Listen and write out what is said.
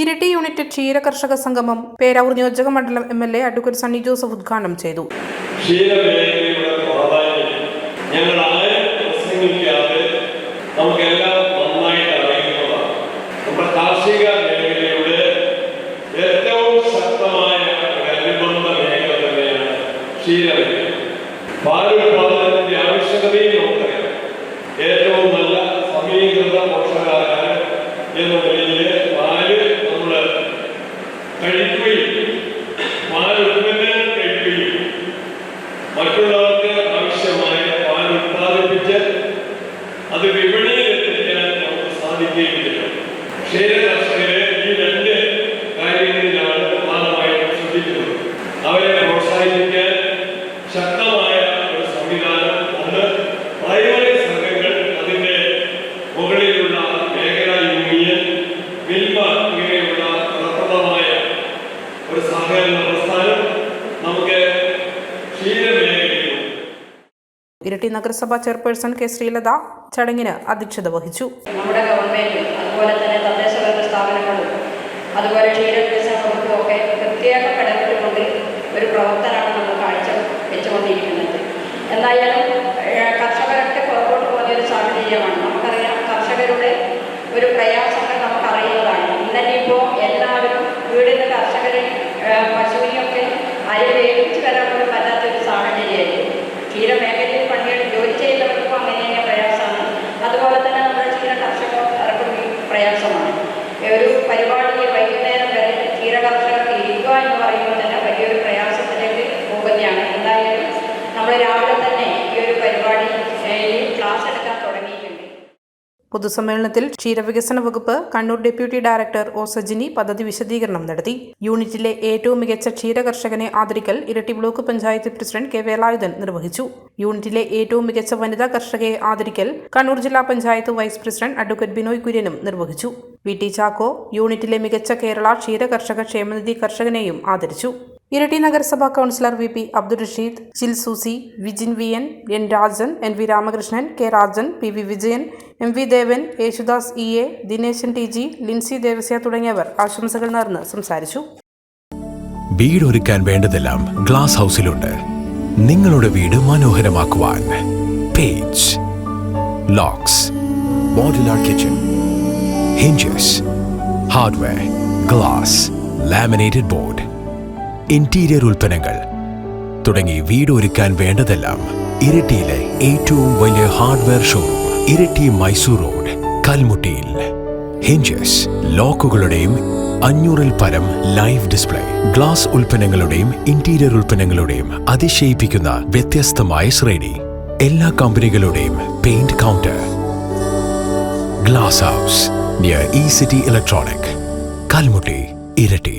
ഇരട്ടി യൂണിറ്റ് ക്ഷീര കർഷക സംഗമം പേരാവൂർ നിയോജക മണ്ഡലം M L A advocate Sunny Joseph ഉദ്ഘാടനം ചെയ്തു. ഏറ്റവും ശക്തമായ ആവശ്യകതയും നമുക്കറിയാം. ഏറ്റവും നല്ല സമീകൃത പോഷകാഹാരം എന്ന നിലയിൽ കഴിക്കുകയും പാലുൽപ്പന്നങ്ങൾ കഴിക്കുകയും മറ്റുള്ളവർക്ക് ആവശ്യമായ പാൽ ഉത്പാദിപ്പിച്ച് അത് വിപണിയിൽ എത്തിക്കാൻ നമുക്ക് സാധിക്കുകയും ചെയ്യും ക്ഷീര കർഷകരെ ഈ രണ്ട് കാര്യങ്ങളിലാണ് അവരെ ഒരു സഹകരണ പ്രസ്ഥാനം നമുക്ക് ഇരട്ടി നഗരസഭ ചെയർപേഴ്സൺ കെ ശ്രീലത ചടങ്ങിന് അധ്യക്ഷത വഹിച്ചു. നമ്മുടെ ഗവൺമെന്റും അതുപോലെ തന്നെ തദ്ദേശഭരണ സ്ഥാപനങ്ങളും അതുപോലെ ക്ഷീരവികസന വകുപ്പും ഒക്കെ പ്രത്യേക ഇടപെട്ടുകൊണ്ട് ഒരു പ്രവർത്തനമാണ് നമ്മൾ കാഴ്ച വെച്ചുകൊണ്ടിരിക്കുന്നത്. എന്തായാലും കർഷകരൊക്കെ പുറകോട്ട് പോകുന്ന ഒരു സാഹചര്യമാണ്. നമുക്കറിയാം കർഷകരുടെ ഒരു പ്രയാസങ്ങൾ നമുക്കറിയുന്നതാണ് അരി വേവിച്ച് വരാൻ പോലും പറ്റാത്ത ഒരു സാഹചര്യമായിരുന്നു ക്ഷീരമേഖലയിൽ പണിയെടുത്ത് ജോലി ചെയ്യുന്നവർക്കും അങ്ങനെ തന്നെ പ്രയാസമാണ്. അതുപോലെ തന്നെ നമ്മുടെ ക്ഷീര കർഷകർക്കും പ്രയാസമാണ്. ഒരു പരിപാടിയെ വൈകുന്നേരം വരെ ക്ഷീര കർഷകർക്ക് ഇരിക്കുക എന്ന് പറയുമ്പോൾ തന്നെ വലിയൊരു പ്രയാസത്തിലേക്ക് പോകുകയാണ് എന്തായാലും നമ്മൾ രാവിലെ തന്നെ ഈ ഒരു പരിപാടി ഈ ക്ലാസ് എടുക്കാൻ തുടങ്ങിയിട്ടുണ്ട് പൊതുസമ്മേളനത്തിൽ ക്ഷീരവികസന വകുപ്പ് Kannur deputy director O Sajini പദ്ധതി വിശദീകരണം നടത്തി. യൂണിറ്റിലെ ഏറ്റവും മികച്ച ക്ഷീര കർഷകനെ ആദരിക്കൽ Iritty block panchayat president K Velayudhan നിർവഹിച്ചു. യൂണിറ്റിലെ ഏറ്റവും മികച്ച വനിതാ കർഷകയെ ആദരിക്കൽ കണ്ണൂർ ജില്ലാ panchayat vice president advocate Binoy കുര്യനും നിർവഹിച്ചു. വി ടി ചാക്കോ യൂണിറ്റിലെ മികച്ച കേരള ക്ഷീര കർഷക ക്ഷേമനിധി കർഷകനെയും ആദരിച്ചു. ഇരട്ടി നഗരസഭാ councillor V P Abdul Rasheed Jil Susy Vijin V N N Rajan N V Ramakrishnan K Rajan P V Vijayan M V Devan Yesudas E A Dineshan T G Lincy Devasya തുടങ്ങിയവർ ആശംസകൾ നേർന്ന് സംസാരിച്ചു. വീട് ഒരുക്കാൻ വേണ്ടതെല്ലാം glass ഹൗസിലുണ്ട്. നിങ്ങളുടെ വീട് മനോഹരമാക്കുവാൻ page locks modular kitchen hinges hardware glass laminated board interior ഉൽപ്പന്നങ്ങൾ. തുടങ്ങി വീട് ഒരുക്കാൻ വേണ്ടതെല്ലാം ഇരട്ടിയിലെ ഏറ്റവും വലിയ hardware showroom Iritty Mysore road കൽമുട്ടിയിൽ. Hinges ലോക്കുകളുടെയും അഞ്ഞൂറിൽ പരം ലൈവ് ഡിസ്പ്ലേ ഗ്ലാസ് ഉൽപ്പന്നങ്ങളുടെയും ഇന്റീരിയർ ഉൽപ്പന്നങ്ങളുടെയും അതിശയിപ്പിക്കുന്ന വ്യത്യസ്തമായ ശ്രേണി. എല്ലാ കമ്പനികളുടെയും paint counter glass house near E city electronic കൽമുട്ടി ഇരട്ടി.